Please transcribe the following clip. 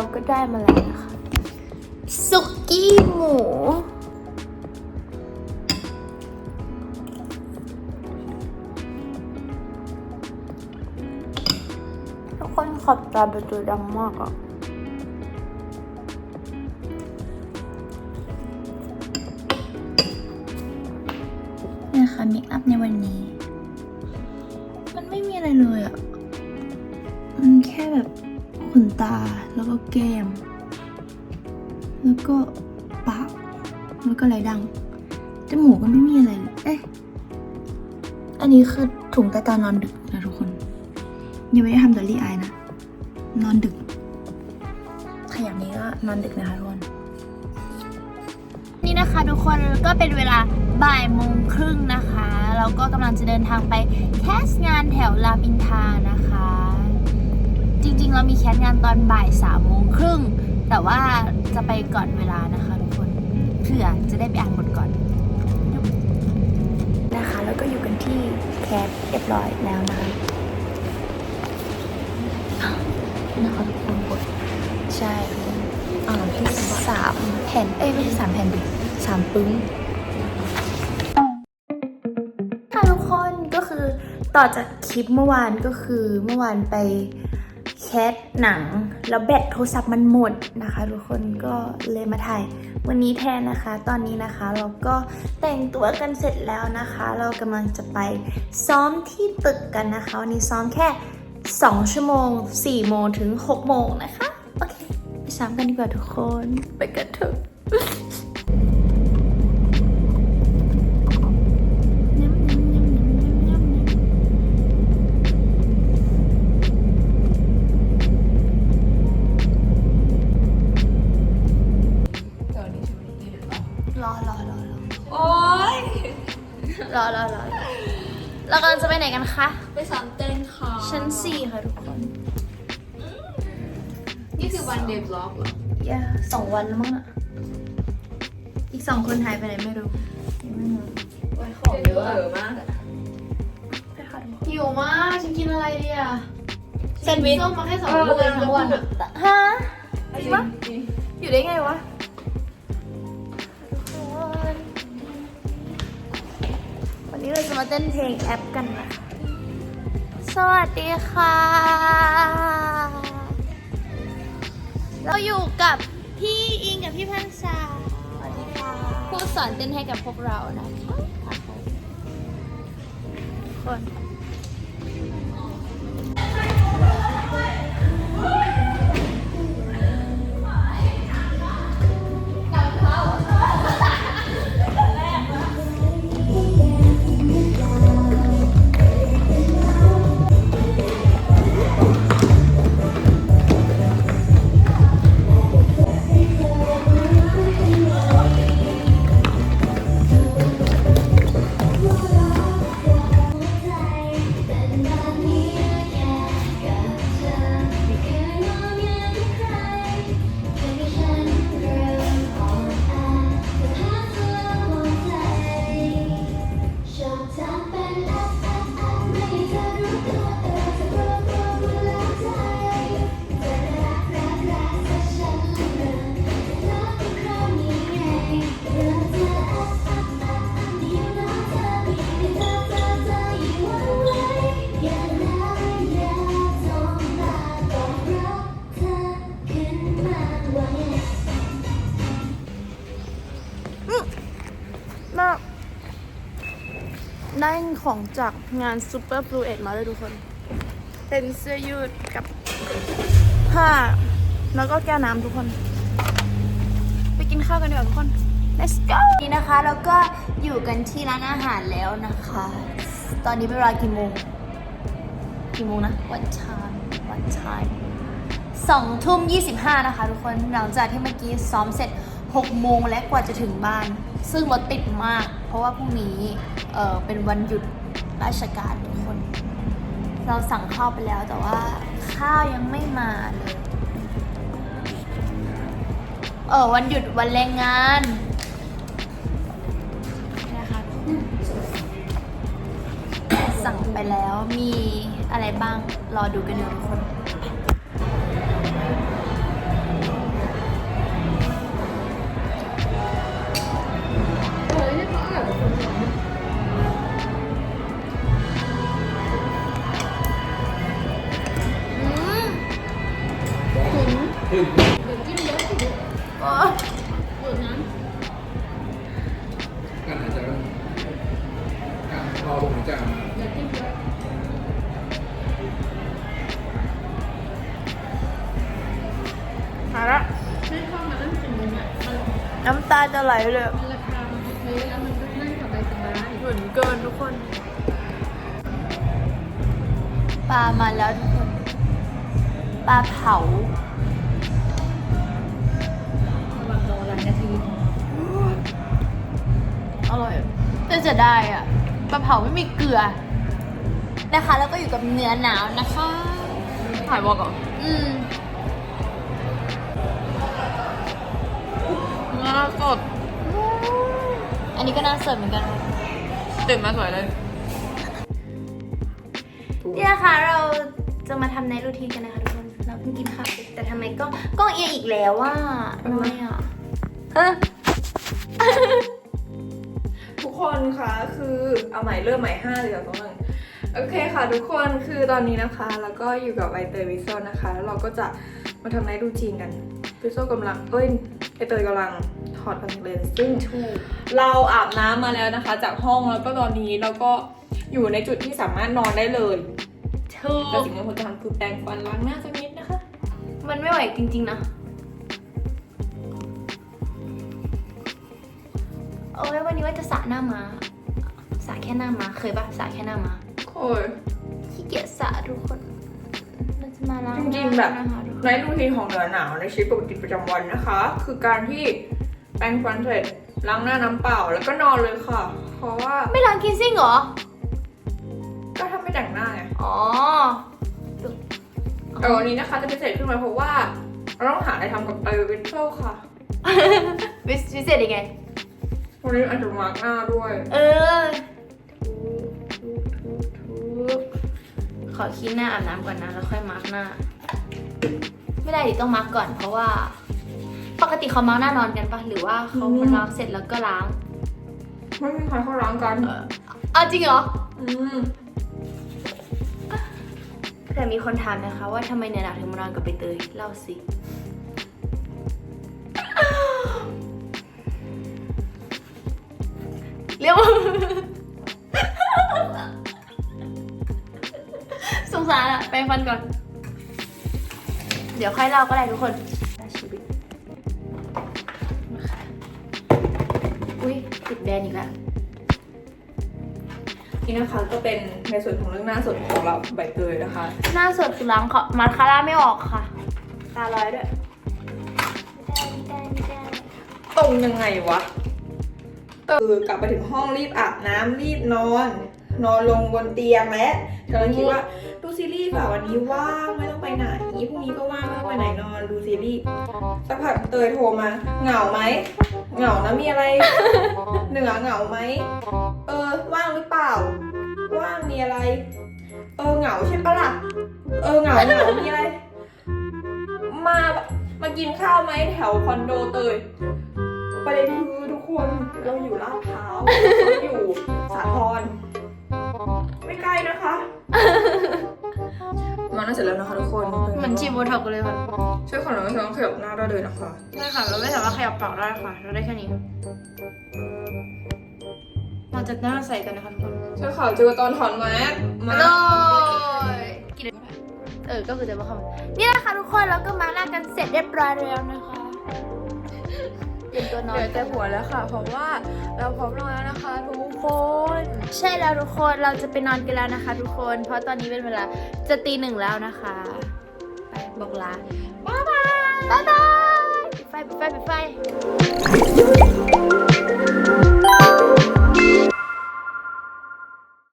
เราก็ได้มาแล้วนะคะสุกี้หมู ทุกคนขอบตาเป็นตัวดำมากอะนี่ค่ะเมคอัพในวัน ตา แล้วก็แก้ม แล้วก็ปาก แล้วก็ไหลดัง จมูกก็ไม่มีอะไร เอ๊ะ อันนี้คือถุงใต้ตานอนดึกนะทุกคน ยังไม่ได้ทำดอลลี่อายนะ นอนดึก ขยับนี้ก็นอนดึกนะคะทุกคน นี่นะคะทุกคนก็เป็นเวลาบ่ายโมงครึ่งนะคะ เราก็กำลังจะเดินทางไปแคสงานแถวรามอินทานะคะ จริง ๆ เรามีแคสงานตอนบ่ายสามโมงครึ่ง แต่ว่าจะไปก่อนเวลานะคะทุกคนเผื่อจะได้ไปอ่านบทก่อน นะคะ แล้วก็อยู่กันที่แคสเรียบร้อยแล้วนะคะนะคะทุกคนบทใช่อ่านที่สามแผ่นเอ้ยไม่ใช่สามแผ่นดิสามปึ้งค่ะทุกคนก็คือต่อจากคลิปเมื่อวานก็คือเมื่อวานไป แคสหนัง แล้วแบตโทรศัพท์มันหมดนะคะ ทุกคนก็เลยมาถ่าย วันนี้แทนนะคะ ตอนนี้นะคะเราก็แต่งตัวกันเสร็จแล้วนะคะ เรากำลังจะไปซ้อมที่ตึกกันนะคะ วันนี้ซ้อมแค่ 2 ชั่วโมง 4 โมงถึง 6 โมงนะคะ โอเค ไปซ้อมกันดีกว่าทุกคน ไปกันเถอะ เรากำลังจะไปไหนกันคะ ไปสามเต้นค่ะชั้นสี่ค่ะทุกคน นี่คือวันเดย์บล็อกเหรอย่าสองวันแล้วมั้งอะอีกสองคนหายไปไหนไม่รู้ยังไม่รู้วันของเยอะเออมากอะไปค่ะทุกคนหิวมากฉันกินอะไรดีอะแซนด์วิช ส้มมาแค่สองลูกเองทั้งวันอะฮะจริงปะจริงอยู่ได้ไงวะ มาเต้นเพลงแอปกันนะคะสวัสดีค่ะ เราอยู่กับพี่อิงกับพี่พันษาสวัสดีค่ะผู้สอนเต้นให้กับพวกเรานะคะคน ได้ของจากงาน Super Blue Ed มาเลยทุกคน เป็นเสื้อยืดกับผ้า แล้วก็แก้วน้ำทุกคน ไปกินข้าวกันดีกว่าทุกคน let's go นี่นะคะแล้วก็อยู่กันที่ร้านอาหารแล้วนะคะ ตอนนี้เป็นเวลากี่โมง กี่โมงนะวันชานวันชานสองทุ่มยี่สิบห้านะคะทุกคนหลังจากที่เมื่อกี้ซ้อมเสร็จหกโมงและกว่าจะถึงบ้าน ซึ่งรถติดมาก เพราะว่าพรุ่งนี้เออเป็นวันหยุดราชการทุกคน เราสั่งข้าวไปแล้วแต่ว่าข้าวยังไม่มาเลยเออวันหยุดวันแรงงานนะคะสั่งไปแล้วมีอะไรบ้างรอดูกันเดี๋ยวทุกคนาจะไหลเลยมันราคามันเฮ้ยแล้วมันก็นั่งสบายสบายเหมือนเกินทุกคนปลามาแล้วทุกคนปลาเผาระหว่างรอหลายนาที อร่อยแต่จะได้อะปลาเผาไม่มีเกลือ นะคะ แล้วก็อยู่กับเนื้อหนาวนะคะถ่ายบอกก่อนอืม นื้อสดอันนี้ก็น่าสดเหมือนกันตื่นมาสวยเลยนี่นะคะเราจะมาทำในรูทีนกันนะคะทุกคนเราเพิ่งกินข้าวเสร็จแต่ทำไมก็กล้องเอียงอีกแล้วว่าน้อยอะเออทุกคนคะคือเอาใหม่เริ่มใหม่ห้าเลยเหรอต้องงโอเคค่ะทุกคนคือตอนนี้นะคะ แล้วก็อยู่กับไอเตยวิโซนะคะ แล้วเราก็จะมาทำไนท์รูทีนกันวิโซกำลังเอ้ยไอ เตยกำลังถอดคอนแทคเลนส์ซึ่งถูกเราอาบน้ำมาแล้วนะคะ จากห้องแล้วก็ตอนนี้เราก็อยู่ในจุดที่สามารถนอนได้เลยถูแต่กสิ่งที่ควรจะทำคือแปรงฟันล้างหน้าสักนิดนะคะ มันไม่ไหวจริงๆนะเอาไว้วันนี้ว่าจะสระหน้ามาสระแค่หน้ามาเคยปะสระแค่หน้ามาโอ้ยขี้เกียจสระทุกคนเราจะ มาล้างจหริน้างๆแบบ นะคะทุกคนในรูทีนของเหนือหนาวในชีวิตปกติประจำวันนะคะ คือการที่แปรงฟันเสร็จล้างหน้าน้ำเปล่าแล้วก็นอนเลยค่ะ เพราะว่าไม่ล้างคินซิ่งเหรอ ก็ถ้าไม่แต่งหน้าไงอ๋อ แต่วันนี้นะคะจะพิเศษขึ้นมาเพราะว่าเราต้องหาอะไรทำกับเตยวินเซลค่ะ วิสวิเศษยังไง วันนี้อาจจะมาร์กหน้าด้วย เออ ขอขี้หน้าอาบน้ำก่อนนะแล้วค่อยมาร์กหน้า ไม่ได้ดิต้องมาร์กก่อน เพราะว่า ปกติเขามาร์กหน้านอนกันปะหรือว่าเขามาร์กเสร็จแล้วก็ล้างไม่มีใครเข้าร้างกันเอาจริงเหรออืมแต่มีคนถามนะคะ ว่าทำไมเนี่ยหนักถึงมานอนกับใบเตยเล่าสิ รอะแปรงฟันก่อน เดี๋ยวค่อยเล่าก็ได้ทุกคนชีวิตอุ้ยติดแบนอีกแล้วนี่นะคะก็เป็นในส่วนของเรื่องหน้าสดของเราใบเตยนะคะ หน้าสดคือล้างเขามาสคาร่าไม่ออกค่ะ ตาลอยด้วยตรงยังไงวะเออกลับไปถึงห้องรีบอาบน้ำรีบนอน นอนลงบนเตียงและกำลังคิดว่าดูซีรีส์เปล่าวันนี้ว่างไม่ต้องไปไหนพรุ่งนี้ก็ว่างไม่ต้องไปไหนนอนดูซีรีส์สักพักเตยโทรมาเหงาไหมเหงานะมีอะไรเหนือเหงาไหมเออว่างหรือเปล่า ว่างมีอะไร เออเหงาใช่ปะล่ะเออเหงาเหงามีอะไร มามากินข้าวไหมแถวคอนโดเตยประเด็นคือทุกคนเราอยู่ลาดพร้าวเราอยู่สาทร ไม่ไกลนะคะมาน่าเสร็จแล้วนะคะทุกคนเหมือนฉีดโบท็อกซ์เลยค่ะช่วยขอหน่อยไม่ต้องขยับหน้าได้เลยนะคะใช่ค่ะเราไม่สามารถขยับปากได้ค่ะ เราได้แค่นี้เราจะหน้าใสกันนะคะทุกคนช่วยขอเจอตอนถอนแมสมาโดยกินเออก็คือจะมาเข้ามานี่นะคะทุกคนเราก็มาหน้ากันเสร็จเรียบร้อยแล้วนะคะ เตรียมตัวนอนเดี๋ยวจะหัวแล้วค่ะ เพราะว่าเราพร้อมนอนแล้วนะคะทุกคน ใช่แล้วทุกคนเราจะไปนอนกันแล้วนะคะ ทุกคน เพราะตอนนี้เป็นเวลาจะตีหนึ่งแล้วนะคะ ไปบอกลาบ๊ายบายบ๊ายบายปิดไฟปิดไฟปิดไฟ